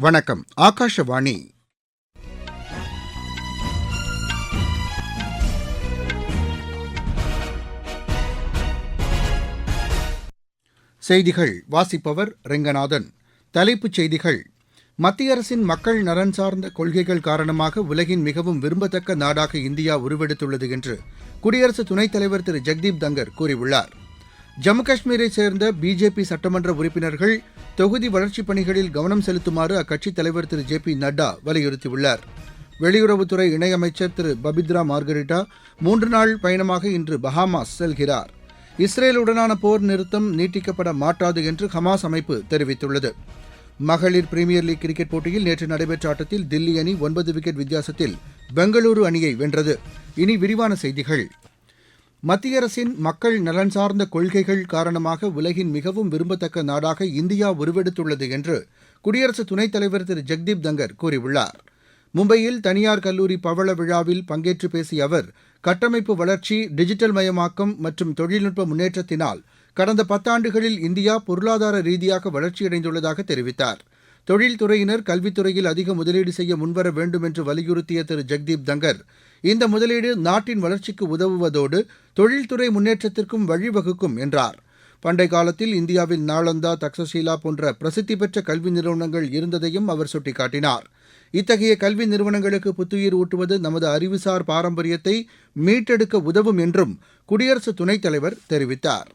வணக்கம் ஆகாஷவாணி. செய்திகள் வாசிப்பவர் ரெங்கநாதன். தலைப்புச் செய்திகள். மத்திய அரசின் மக்கள் நலன் சார்ந்த கொள்கைகள் காரணமாக உலகின் மிகவும் விரும்பத்தக்க நாடாக இந்தியா உருவெடுத்துள்ளது என்று குடியரசு துணைத் தலைவர் திரு. ஜெக்தீப் தங்கர் கூறியுள்ளார். ஜம்மு காஷ்மீரைச் சேர்ந்த பிஜேபி சட்டமன்ற உறுப்பினர்கள் தொகுதி வளர்ச்சிப் பணிகளில் கவனம் செலுத்துமாறு அக்கட்சித் தலைவர் திரு ஜே பி நட்டா வலியுறுத்தியுள்ளார். வெளியுறவுத்துறை இணையமைச்சர் திரு பபித்ரா மார்கரிட்டா மூன்று நாள் பயணமாக இன்று பஹாமாஸ் செல்கிறார். இஸ்ரேலுடனான போர் நிறுத்தம் நீட்டிக்கப்பட மாட்டாது என்று ஹமாஸ் அமைப்பு தெரிவித்துள்ளது. மகளிர் பிரீமியர் லீக் கிரிக்கெட் போட்டியில் நேற்று நடைபெற்ற ஆட்டத்தில் தில்லி அணி ஒன்பது விக்கெட் வித்தியாசத்தில் பெங்களூரு அணியை வென்றது. இனி விரிவான செய்திகள். மத்திய அரசின் மக்கள் நலன் சார்ந்த கொள்கைகள் காரணமாக உலகின் மிகவும் விரும்பத்தக்க நாடாக இந்தியா உருவெடுத்துள்ளது என்று குடியரசு துணைத் தலைவர் திரு. ஜெக்தீப் தங்கர் கூறியுள்ளார். மும்பையில் தனியார் கல்லூரி பவள விழாவில் பங்கேற்று பேசிய அவர் கட்டமைப்பு வளர்ச்சி டிஜிட்டல் மயமாக்கம் மற்றும் தொழில்நுட்ப முன்னேற்றத்தினால் கடந்த பத்தாண்டுகளில் இந்தியா பொருளாதார ரீதியாக வளர்ச்சியடைந்துள்ளதாக தெரிவித்தார். தொழில்துறையினர் கல்வித்துறையில் அதிக முதலீடு செய்ய முன்வர வேண்டும் என்று வலியுறுத்திய திரு. ஜெக்தீப் தங்கர் இந்த முதலீடு நாட்டின் வளர்ச்சிக்கு உதவுவதோடு தொழில்துறை முன்னேற்றத்திற்கும் வழிவகுக்கும் என்றார். பண்டை காலத்தில் இந்தியாவில் நாளந்தா தக்சசீலா போன்ற பிரசித்தி பெற்ற கல்வி நிறுவனங்கள் இருந்ததையும் அவர் சுட்டிக்காட்டினார். இத்தகைய கல்வி நிறுவனங்களுக்கு புத்துயிர் ஊட்டுவது நமது அறிவுசார் பாரம்பரியத்தை மீட்டெடுக்க உதவும் என்றும் குடியரசு துணைத் தலைவர் தெரிவித்தார்.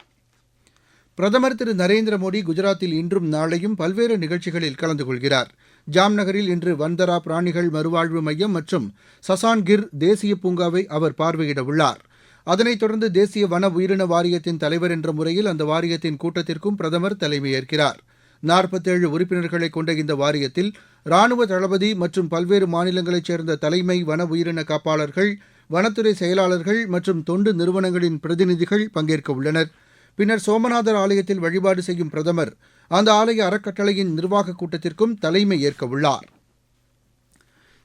பிரதமர் திரு நரேந்திர மோடி குஜராத்தில் இன்றும் நாளையும் பல்வேறு நிகழ்ச்சிகளில் கலந்து கொள்கிறார். ஜாம்நகரில் இன்று வந்தரா பிராணிகள் மறுவாழ்வு மையம் மற்றும் சசான்கிர் தேசிய பூங்காவை அவர் பார்வையிட உள்ளார். அதனைத் தொடர்ந்து தேசிய வன உயிரின வாரியத்தின் தலைவர் என்ற முறையில் அந்த வாரியத்தின் கூட்டத்திற்கும் பிரதமர் தலைமையேற்கிறார். நாற்பத்தேழு உறுப்பினர்களை கொண்ட இந்த வாரியத்தில் ராணுவ தளபதி மற்றும் பல்வேறு மாநிலங்களைச் சேர்ந்த தலைமை வன உயிரின காப்பாளர்கள் வனத்துறை செயலாளர்கள் மற்றும் தொண்டு நிறுவனங்களின் பிரதிநிதிகள் பங்கேற்க உள்ளனர். பின்னர் சோமநாதர் ஆலயத்தில் வழிபாடு செய்யும் பிரதமர் அந்த ஆலய அறக்கட்டளையின் நிர்வாகக் கூட்டத்திற்கும் தலைமை ஏற்கவுள்ளார்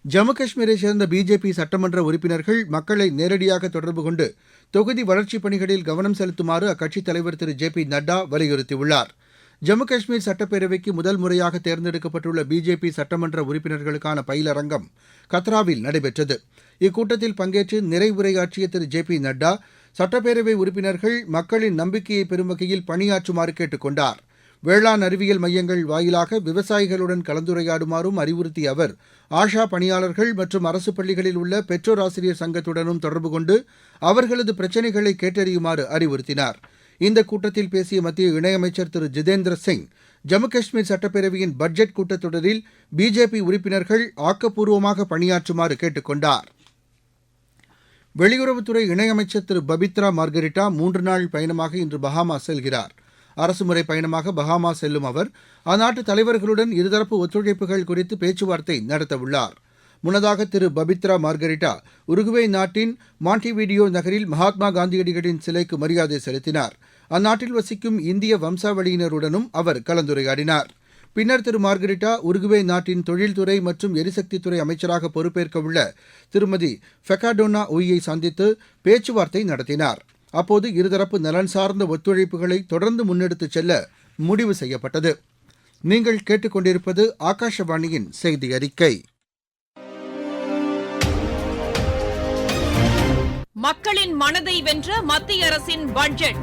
ஜம்மு காஷ்மீரைச் சேர்ந்த பிஜேபி சட்டமன்ற உறுப்பினர்கள் மக்களை நேரடியாக தொடர்பு கொண்டு தொகுதி வளர்ச்சிப் பணிகளில் கவனம் செலுத்துமாறு அக்கட்சித் தலைவர் திரு ஜே பி நட்டா வலியுறுத்தியுள்ளார். ஜம்மு காஷ்மீர் சட்டப்பேரவைக்கு முதல் முறையாக தேர்ந்தெடுக்கப்பட்டுள்ள பிஜேபி சட்டமன்ற உறுப்பினர்களுக்கான பயிலரங்கம் கத்ராவில் நடைபெற்றது. இக்கூட்டத்தில் பங்கேற்று நிறைவுரையாற்றிய திரு ஜே பி நட்டா சட்டப்பேரவை உறுப்பினர்கள் மக்களின் நம்பிக்கையை பெறும் வகையில் பணியாற்றுமாறு கேட்டுக் கொண்டார் வேளாண் அறிவியல் மையங்கள் வாயிலாக விவசாயிகளுடன் கலந்துரையாடுமாறும் அறிவுறுத்திய அவர் ஆஷா பணியாளர்கள் மற்றும் அரசு பள்ளிகளில் உள்ள பெற்றோர் ஆசிரியர் சங்கத்துடனும் தொடர்பு கொண்டு அவர்களது பிரச்சினைகளை கேட்டறியுமாறு அறிவுறுத்தினார். இந்த கூட்டத்தில் பேசிய மத்திய இணையமைச்சர் திரு. ஜிதேந்திர சிங் ஜம்மு காஷ்மீர் சட்டப்பேரவையின் பட்ஜெட் கூட்டத்தொடரில் பிஜேபி உறுப்பினர்கள் ஆக்கப்பூர்வமாக பணியாற்றுமாறு கேட்டுக் கொண்டாா் வெளியுறவுத்துறை இணையமைச்சர் திரு பபித்ரா மார்கரிட்டா மூன்று நாள் பயணமாக இன்று பஹாமா செல்கிறார். அரசுமுறை பயணமாக பஹாமா செல்லும் அவர் அந்நாட்டு தலைவர்களுடன் இருதரப்பு ஒத்துழைப்புகள் குறித்து பேச்சுவார்த்தை நடத்தவுள்ளார். முன்னதாக திரு பபித்ரா மார்கரிட்டா உருகுவே நாட்டின் மாண்டிவீடியோ நகரில் மகாத்மா காந்தியடிகளின் சிலைக்கு மரியாதை செலுத்தினார். அந்நாட்டில் வசிக்கும் இந்திய வம்சாவளியினருடனும் அவர் கலந்துரையாடினார். பின்னர் திரு மார்கரிட்டா உருகுவே நாட்டின் தொழில்துறை மற்றும் எரிசக்தித்துறை அமைச்சராக பொறுப்பேற்கவுள்ள திருமதி ஃபெகாடோனா ஒய்யை சந்தித்து பேச்சுவார்த்தை நடத்தினார். அப்போது இருதரப்பு நலன் சார்ந்த ஒத்துழைப்புகளை தொடர்ந்து முன்னெடுத்துச் செல்ல முடிவு செய்யப்பட்டது. நீங்கள் கேட்டுக்கொண்டிருப்பது ஆகாஷவாணியின் செய்தி அறிக்கை. மக்களின் மனதை வென்ற மத்திய அரசின் பட்ஜெட்.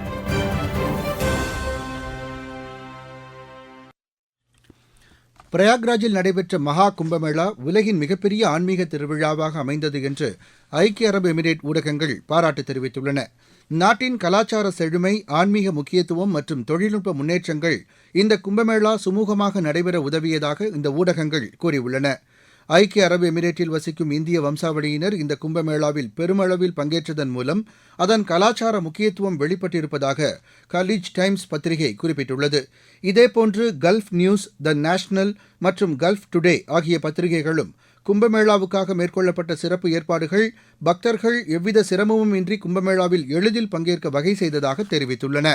பிரயாக்ராஜில் நடைபெற்ற மகா கும்பமேளா உலகின் மிகப்பெரிய ஆன்மீக திருவிழாவாக அமைந்தது என்று ஐக்கிய அரபு எமிரேட் ஊடகங்கள் பாராட்டு தெரிவித்துள்ளன. நாட்டின் கலாச்சார செழுமை ஆன்மீக முக்கியத்துவம் மற்றும் தொழில்நுட்ப முன்னேற்றங்கள் இந்த கும்பமேளா சுமூகமாக நடைபெற உதவியதாக இந்த ஊடகங்கள் கூறியுள்ளன. ஐக்கிய அரபு எமிரேட்டில் வசிக்கும் இந்திய வம்சாவளியினர் இந்த கும்பமேளாவில் பெருமளவில் பங்கேற்றதன் மூலம் அதன் கலாச்சார முக்கியத்துவம் வெளிப்பட்டிருப்பதாக கலீஜ் டைம்ஸ் பத்திரிகை குறிப்பிட்டுள்ளது. இதேபோன்று கல்ஃப் நியூஸ் த நேஷனல் மற்றும் கல்ஃப் டுடே ஆகிய பத்திரிகைகளும் கும்பமேளாவுக்காக மேற்கொள்ளப்பட்ட சிறப்பு ஏற்பாடுகள் பக்தர்கள் எவ்வித சிரமமும் இன்றி கும்பமேளாவில் எளிதில் பங்கேற்க வகை செய்ததாக தெரிவித்துள்ளன.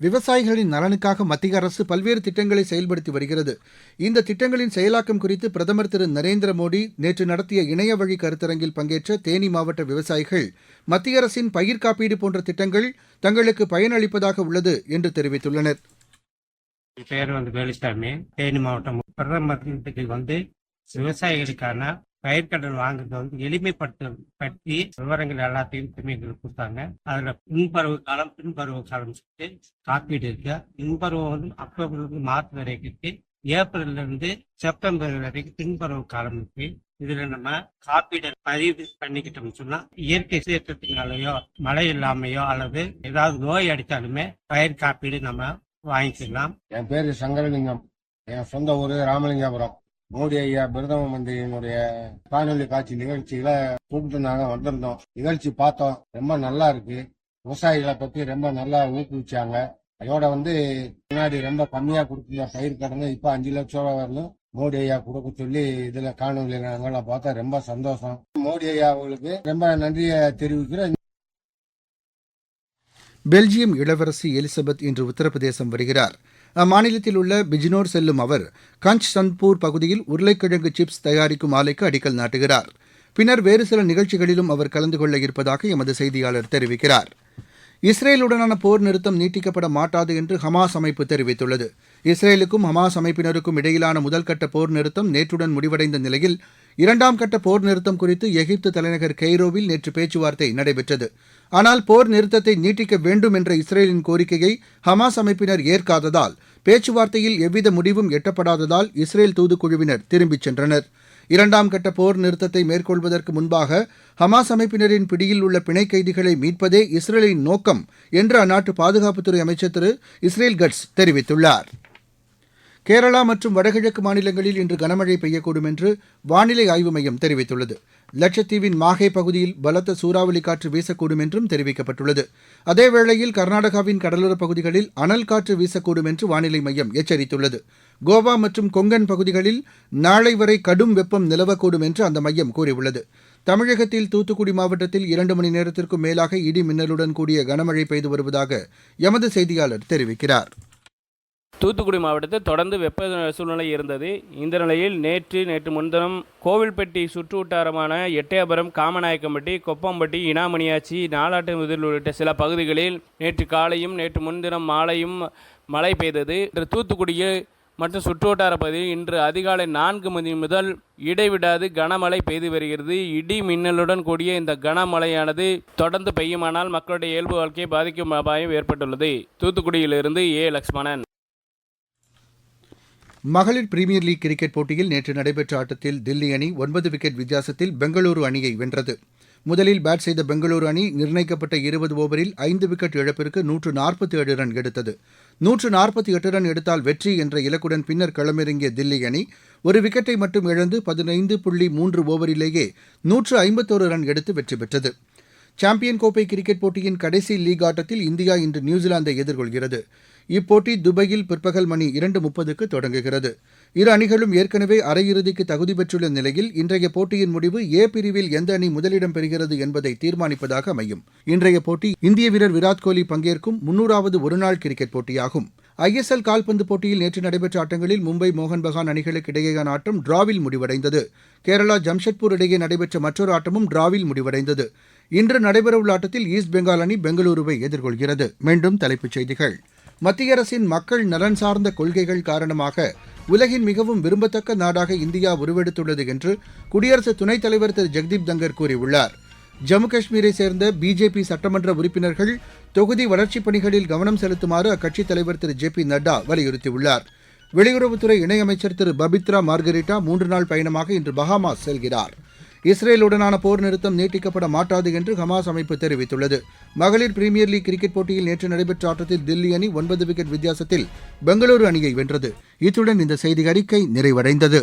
விவசாயிகளின் நலனுக்காக மத்திய அரசு பல்வேறு திட்டங்களை செயல்படுத்தி வருகிறது. இந்த திட்டங்களின் செயலாக்கம் குறித்து பிரதமர் திரு நரேந்திர மோடி நேற்று நடத்திய இணைய வழி கருத்தரங்கில் பங்கேற்ற தேனி மாவட்ட விவசாயிகள் மத்திய அரசின் பயிர் காப்பீடு போன்ற திட்டங்கள் தங்களுக்கு பயனளிப்பதாக உள்ளது என்று தெரிவித்துள்ளனர். பேர் வந்து வேலுசாமி தேனி மாவட்டம் பிரதமர் வந்து விவசாயிகளுக்கான பயிர்க்கடன் வாங்குறது வந்து எளிமைப்படுத்த பற்றி விவரங்கள் எல்லாத்தையும் எங்களுக்கு கொடுத்தாங்க. அதுல முன்பருவ காலம் பின்பருவ காலம் சொல்லிட்டு காப்பீடு இருக்கு. பின்பருவம் வந்து அக்டோபர்ல இருந்து மார்ச் வரைக்கும் இருக்கு ஏப்ரல்ல இருந்து செப்டம்பர் வரைக்கும் பின்பருவ காலம் இருக்கு. இதுல நம்ம காப்பீடு பதிவு பண்ணிக்கிட்டோம்னு சொன்னா இயற்கை சீற்றத்தினாலேயோ மழை இல்லாமையோ அல்லது ஏதாவது நோய் அடித்தாலுமே பயிர் காப்பீடு நம்ம வாங்கிக்கலாம். என் பேரு சங்கரலிங்கம். என் சொந்த ஊரு ராமலிங்கபுரம். மோடி ஐயா பிரதம மந்திரியினுடைய காணொலி காட்சி நிகழ்ச்சியில கூப்பிட்டுருந்தாங்க வந்திருந்தோம். நிகழ்ச்சி பார்த்தோம். ரொம்ப நல்லா இருக்கு. விவசாயிகளை பத்தி ரொம்ப நல்லா ஊக்குவிச்சாங்க. அதோட வந்து முன்னாடி ரொம்ப கம்மியா கொடுத்த பயிர் கடனை இப்ப அஞ்சு லட்சம் ரூபா வரலும் மோடி ஐயா கொடுக்க சொல்லி இதுல காணொலி நாங்களாம் பார்த்தா ரொம்ப சந்தோஷம். மோடி ஐயா அவங்களுக்கு ரொம்ப நன்றியை தெரிவிக்கிறேன். பெல்ஜியம் இளவரசி எலிசபெத் இன்று உத்தரப்பிரதேசம் வருகிறார். அம்மாநிலத்தில் உள்ள பிஜ்னோர் செல்லும் அவர் கஞ்ச் சந்த்பூர் பகுதியில் உருளைக்கிழங்கு சிப்ஸ் தயாரிக்கும் ஆலைக்கு அடிக்கல் நாட்டுகிறார். பின்னர் வேறு சில நிகழ்ச்சிகளிலும் அவர் கலந்து கொள்ள இருப்பதாக எமது செய்தியாளர் தெரிவிக்கிறார். இஸ்ரேலுடனான போர் நிறுத்தம் நீட்டிக்கப்பட மாட்டாது என்று ஹமாஸ் அமைப்பு தெரிவித்துள்ளது. இஸ்ரேலுக்கும் ஹமாஸ் அமைப்பினருக்கும் இடையிலான முதல்கட்ட போர் நிறுத்தம் நேற்றுடன் முடிவடைந்த நிலையில் இரண்டாம் கட்ட போர் நிறுத்தம் குறித்து எகிப்து தலைநகர் கெய்ரோவில் நேற்று பேச்சுவார்த்தை நடைபெற்றது. ஆனால் போர் நிறுத்தத்தை நீட்டிக்க வேண்டும் என்ற இஸ்ரேலின் கோரிக்கையை ஹமாஸ் அமைப்பினர் ஏற்காததால் பேச்சுவார்த்தையில் எவ்வித முடிவும் எட்டப்படாததால் இஸ்ரேல் தூதுக்குழுவினர் திரும்பிச் சென்றனர். இரண்டாம் கட்ட போர் நிறுத்தத்தை மேற்கொள்வதற்கு முன்பாக ஹமாஸ் அமைப்பினரின் பிடியில் உள்ள பிணை கைதிகளை மீட்பதே இஸ்ரேலின் நோக்கம் என்று அந்நாட்டு பாதுகாப்புத்துறை அமைச்சர் திரு இஸ்ரேல் கட்ஸ் தெரிவித்துள்ளார். கேரளா மற்றும் வடகிழக்கு மாநிலங்களில் இன்று கனமழை பெய்யக்கூடும் என்று வானிலை ஆய்வு மையம் தெரிவித்துள்ளது. லட்சத்தீவின் மாஹே பகுதியில் பலத்த சூறாவளி காற்று வீசக்கூடும் என்றும் தெரிவிக்கப்பட்டுள்ளது. அதேவேளையில் கர்நாடகாவின் கடலோரப் பகுதிகளில் அனல் காற்று வீசக்கூடும் என்று வானிலை மையம் எச்சரித்துள்ளது. கோவா மற்றும் கொங்கன் பகுதிகளில் நாளை வரை கடும் வெப்பம் நிலவக்கூடும் என்று அந்த மையம் கூறியுள்ளது. தமிழகத்தில் தூத்துக்குடி மாவட்டத்தில் இரண்டு மணி நேரத்திற்கும் மேலாக இடி மின்னலுடன் கூடிய கனமழை பெய்து வருவதாக எமது செய்தியாளர் தெரிவிக்கிறார். தூத்துக்குடி மாவட்டத்தில் தொடர்ந்து வெப்ப சூழ்நிலை இருந்தது. இந்த நிலையில் நேற்று நேற்று முன்தினம் கோவில்பட்டி சுற்றுவட்டாரமான எட்டயபுரம் காமநாயக்கம்பட்டி கொப்பம்பட்டி இனாமணியாச்சி நாலாட்டுமுதல் உள்ளிட்ட சில பகுதிகளில் நேற்று காலையும் நேற்று முன்தினம் மாலையும் மழை பெய்தது. இன்று தூத்துக்குடியில் மற்றும் சுற்றுவட்டார பகுதியில் இன்று அதிகாலை நான்கு மணி முதல் இடைவிடாது கனமழை பெய்து வருகிறது. இடி மின்னலுடன் கூடிய இந்த கனமழையானது தொடர்ந்து பெய்யுமானால் மக்களுடைய இயல்பு வாழ்க்கையை பாதிக்கும் அபாயம் ஏற்பட்டுள்ளது. தூத்துக்குடியிலிருந்து ஏ. லக்ஷ்மணன். மகளிர் பிரீமியர் லீக் கிரிக்கெட் போட்டியில் நேற்று நடைபெற்ற ஆட்டத்தில் தில்லி அணி ஒன்பது விக்கெட் வித்தியாசத்தில் பெங்களூரு அணியை வென்றது. முதலில் பேட் செய்த பெங்களூரு அணி நிர்ணயிக்கப்பட்ட இருபது ஓவரில் ஐந்து விக்கெட் இழப்பிற்கு நூற்று நாற்பத்தி ஏழு ரன் எடுத்தது. நூற்று நாற்பத்தி எட்டு ரன் எடுத்தால் வெற்றி என்ற இலக்குடன் பின்னர் களமிறங்கிய தில்லி அணி ஒரு விக்கெட்டை மட்டும் இழந்து பதினைந்து புள்ளி மூன்று ஓவரிலேயே நூற்று ஐம்பத்தோரு ரன் எடுத்து வெற்றி பெற்றது. சாம்பியன் கோப்பை கிரிக்கெட் போட்டியின் கடைசி லீக் ஆட்டத்தில் இந்தியா இன்று நியூசிலாந்தை எதிர்கொள்கிறது. இப்போட்டி துபாயில் பிற்பகல் மணி இரண்டு முப்பதுக்கு தொடங்குகிறது. இரு அணிகளும் ஏற்கனவே அரையிறுதிக்கு தகுதி பெற்றுள்ள நிலையில் இன்றைய போட்டியின் முடிவு ஏ பிரிவில் எந்த அணி முதலிடம் பெறுகிறது என்பதை தீர்மானிப்பதாக அமையும். இன்றைய போட்டி இந்திய வீரர் விராட் கோலி பங்கேற்கும் முன்னூறாவது ஒருநாள் கிரிக்கெட் போட்டியாகும். ஐஎஸ்எல் கால்பந்து போட்டியில் நேற்று நடைபெற்ற ஆட்டங்களில் மும்பை மோகன் பகான் அணிகளுக்கு இடையேயான ஆட்டம் டிராவில் முடிவடைந்தது. கேரளா ஜம்ஷெட்பூர் இடையே நடைபெற்ற மற்றொரு ஆட்டமும் டிராவில் முடிவடைந்தது. இன்று நடைபெறவுள்ள ஆட்டத்தில் ஈஸ்ட் பெங்கால் அணி பெங்களூருவை எதிர்கொள்கிறது. மீண்டும் தலைப்புச் செய்திகள். மத்திய அரசின் மக்கள் நலன் சார்ந்த கொள்கைகள் காரணமாக உலகின் மிகவும் விரும்பத்தக்க நாடாக இந்தியா உருவெடுத்துள்ளது என்று குடியரசு துணைத் தலைவர் திரு. ஜெக்தீப் தங்கர் கூறியுள்ளார். ஜம்மு காஷ்மீரை சேர்ந்த பிஜேபி சட்டமன்ற உறுப்பினர்கள் தொகுதி வளர்ச்சிப் பணிகளில் கவனம் செலுத்துமாறு அக்கட்சித் தலைவர் திரு. ஜே பி நட்டா வலியுறுத்தியுள்ளார். வெளியுறவுத்துறை இணையமைச்சர் திரு. பபித்ரா மார்கரிட்டா மூன்று நாள் பயணமாக இன்று பஹாமாஸ் செல்கிறார். இஸ்ரேலுடனான போர் நிறுத்தம் நீட்டிக்கப்பட மாட்டாது என்று ஹமாஸ் அமைப்பு தெரிவித்துள்ளது. மகளிர் பிரீமியர் லீக் கிரிக்கெட் போட்டியில் நேற்று நடைபெற்ற ஆட்டத்தில் தில்லி அணி ஒன்பது விக்கெட் வித்தியாசத்தில் பெங்களூரு அணியை வென்றது. இத்துடன் இந்த செய்தி அறிக்கை நிறைவடைந்தது.